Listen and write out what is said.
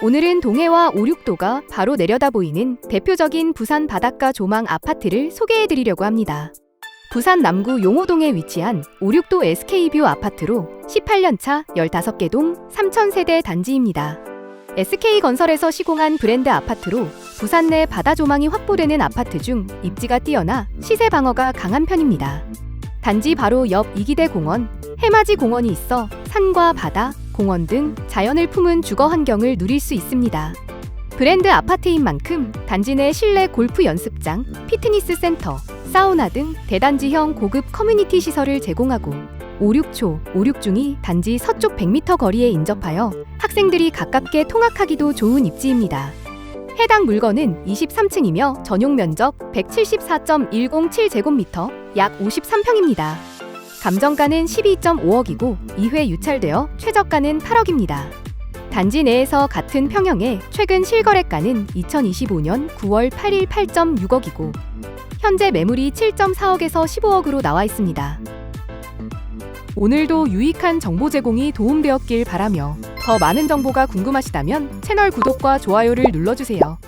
오늘은 동해와 오륙도가 바로 내려다 보이는 대표적인 부산 바닷가 조망 아파트를 소개해 드리려고 합니다. 부산 남구 용호동에 위치한 오륙도 SK뷰 아파트로 18년차 15개 동 3,000세대 단지입니다. SK건설에서 시공한 브랜드 아파트로 부산 내 바다 조망이 확보되는 아파트 중 입지가 뛰어나 시세 방어가 강한 편입니다. 단지 바로 옆 이기대 공원, 해맞이 공원이 있어 산과 바다, 공원 등 자연을 품은 주거 환경을 누릴 수 있습니다. 브랜드 아파트인 만큼 단지 내 실내 골프 연습장, 피트니스 센터, 사우나 등 대단지형 고급 커뮤니티 시설을 제공하고 56초, 56중이 단지 서쪽 100m 거리에 인접하여 학생들이 가깝게 통학하기도 좋은 입지입니다. 해당 물건은 23층이며 전용 면적 174.107제곱미터, 약 53평입니다. 감정가는 12.5억이고 2회 유찰되어 최저가는 8억입니다. 단지 내에서 같은 평형에 최근 실거래가는 2025년 9월 8일 8.6억이고 현재 매물이 7.4억에서 15억으로 나와 있습니다. 오늘도 유익한 정보 제공이 도움되었길 바라며 더 많은 정보가 궁금하시다면 채널 구독과 좋아요를 눌러주세요.